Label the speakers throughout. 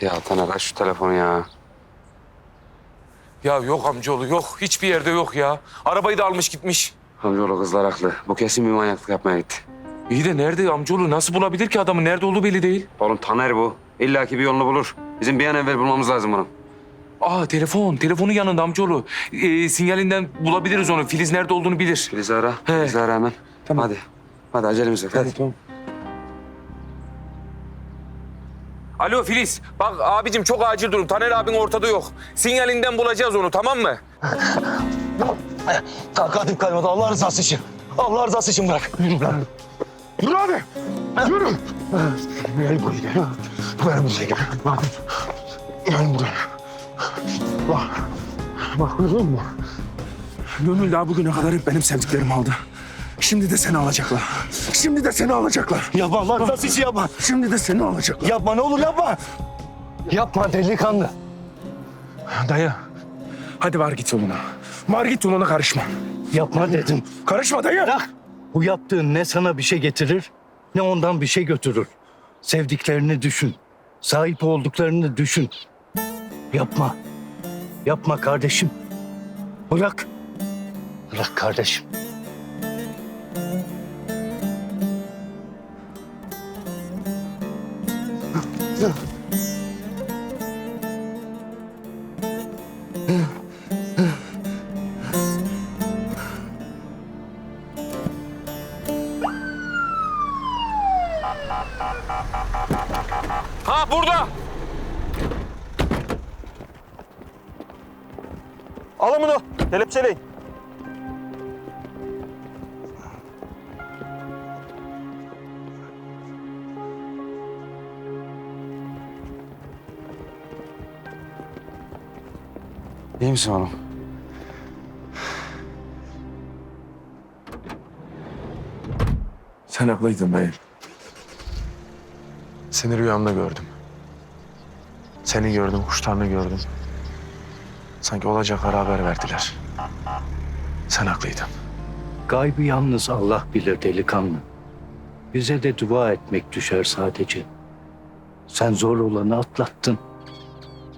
Speaker 1: Ya Taner aç şu telefonu ya.
Speaker 2: Ya yok amcaoğlu yok. Hiçbir yerde yok ya. Arabayı da almış gitmiş.
Speaker 1: Amcaoğlu kızlar haklı. Bu kesin bir manyaklık yapmaya gitti.
Speaker 2: İyi de nerede amcaoğlu? Nasıl bulabilir ki adamı? Nerede olduğu belli değil.
Speaker 1: Oğlum Taner bu. İlla ki bir yolunu bulur. Bizim bir an evvel bulmamız lazım bunu.
Speaker 2: Aa telefon. Telefonu yanında amcaoğlu. Ee, sinyalinden bulabiliriz onu. Filiz nerede olduğunu bilir.
Speaker 1: Filiz'i ara.
Speaker 2: He.
Speaker 1: Filiz'i ara hemen.
Speaker 2: Tamam.
Speaker 1: Hadi. Hadi acelemiz yok. Hadi.
Speaker 2: Tamam. Alo Filiz. Bak abicim çok acil durum. Taner abin ortada yok. Sinyalinden bulacağız onu tamam mı?
Speaker 3: Takatim kalmadı. Allah rızası için. Allah rızası için bırak. Yürü lan. Yürü abi. Yürü. Gel buraya gel. Buraya gel. Bak. Gel buraya. Bak. Bak duydun mu?
Speaker 4: Gönül daha bugüne kadar hep benim sevdiklerimi aldı. Şimdi de seni alacaklar. Şimdi de seni alacaklar.
Speaker 3: Yapma Allah rızası için yapma.
Speaker 4: Şimdi de seni alacaklar.
Speaker 3: Yapma ne olur yapma. Yapma delikanlı.
Speaker 4: Dayı. Hadi var git yoluna. Var git yoluna karışma.
Speaker 3: Yapma dedim.
Speaker 4: Karışma dayı.
Speaker 3: Bırak. Bu yaptığın ne sana bir şey getirir ne ondan bir şey götürür. Sevdiklerini düşün. Sahip olduklarını düşün. Yapma. Yapma kardeşim. Bırak. Bırak kardeşim.
Speaker 2: Ha burada.
Speaker 5: Alın bunu. Kelepçeleyin.
Speaker 1: İyi misin oğlum?
Speaker 4: Sen haklıydın dayı. Seni rüyamda gördüm. Seni gördüm, kuşlarını gördüm. Sanki olacakları haber verdiler. Sen haklıydın.
Speaker 3: Gaybı yalnız Allah bilir delikanlı. Bize de dua etmek düşer sadece. Sen zor olanı atlattın.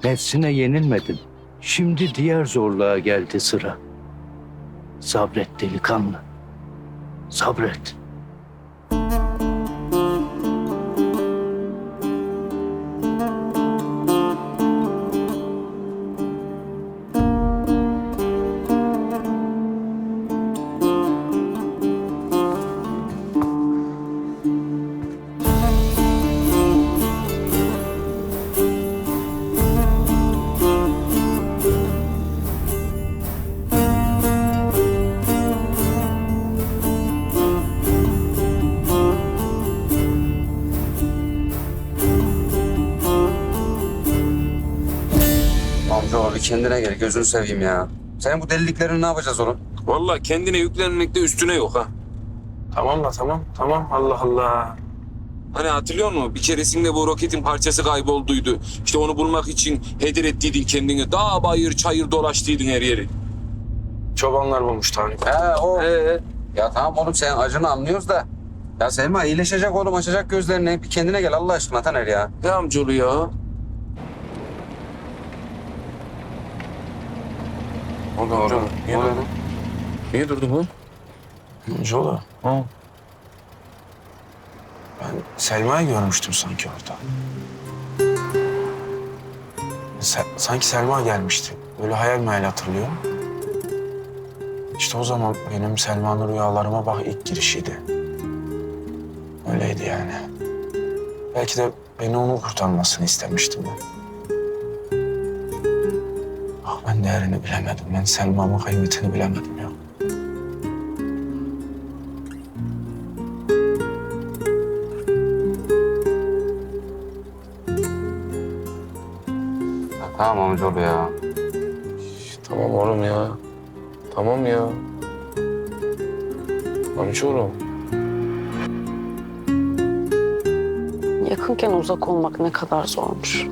Speaker 3: Nefsine yenilmedin. Şimdi diğer zorluğa geldi sıra. Sabret delikanlı. Sabret.
Speaker 1: Kendine gel. Gözünü seveyim ya. Senin bu deliliklerini ne yapacağız oğlum?
Speaker 2: Vallahi kendine yüklenmekte üstüne yok ha.
Speaker 4: Tamam la tamam, tamam. Allah Allah.
Speaker 2: Hani hatırlıyor musun? Bir keresinde bu roketin parçası kaybolduydu. İşte onu bulmak için heder ettiydin kendini. Dağ bayır çayır dolaştıydın her yeri.
Speaker 4: Çobanlar bulmuş Tanrı.
Speaker 1: He o.
Speaker 2: Ee,
Speaker 1: Ya tamam oğlum sen acını anlıyoruz da. Ya Selma iyileşecek oğlum açacak gözlerini. Bir kendine gel Allah aşkına Taner ya.
Speaker 2: ne amcaoğlu ya?
Speaker 1: O doğru.
Speaker 2: Niye
Speaker 1: O
Speaker 2: durdun?
Speaker 1: doğru.
Speaker 2: Niye durdun lan?
Speaker 4: Jola,
Speaker 2: Ha.
Speaker 4: ben Selma'yı görmüştüm sanki orada. Se- sanki Selma gelmişti. Böyle hayal meyal hatırlıyorum. İşte o zaman benim Selma'nın rüyalarıma bak ilk girişiydi. Öyleydi yani. Belki de beni onun kurtarmasını istemiştim ben. Ben değerini bilemedim. Ben Selma'mın kıymetini bilemedim ya.
Speaker 1: Ya tamam amcaoğlu ya.
Speaker 2: Tamam oğlum ya. Tamam ya. Amcaoğlu.
Speaker 6: Yakınken uzak olmak ne kadar zormuş.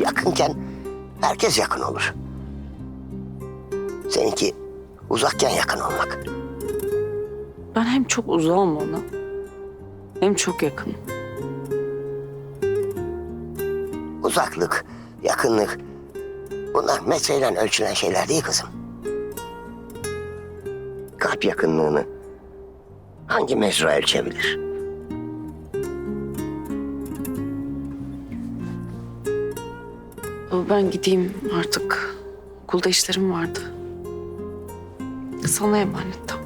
Speaker 7: Yakınken herkes yakın olur. Seninki uzakken yakın olmak.
Speaker 6: Ben hem çok uzağım ona hem çok yakın.
Speaker 7: Uzaklık, yakınlık. Bunlar metreyle ölçülen şeyler değil kızım. Kalp yakınlığını hangi mecra ölçebilir?
Speaker 6: Ben gideyim artık. Okulda işlerim vardı. Sana emanet tamam.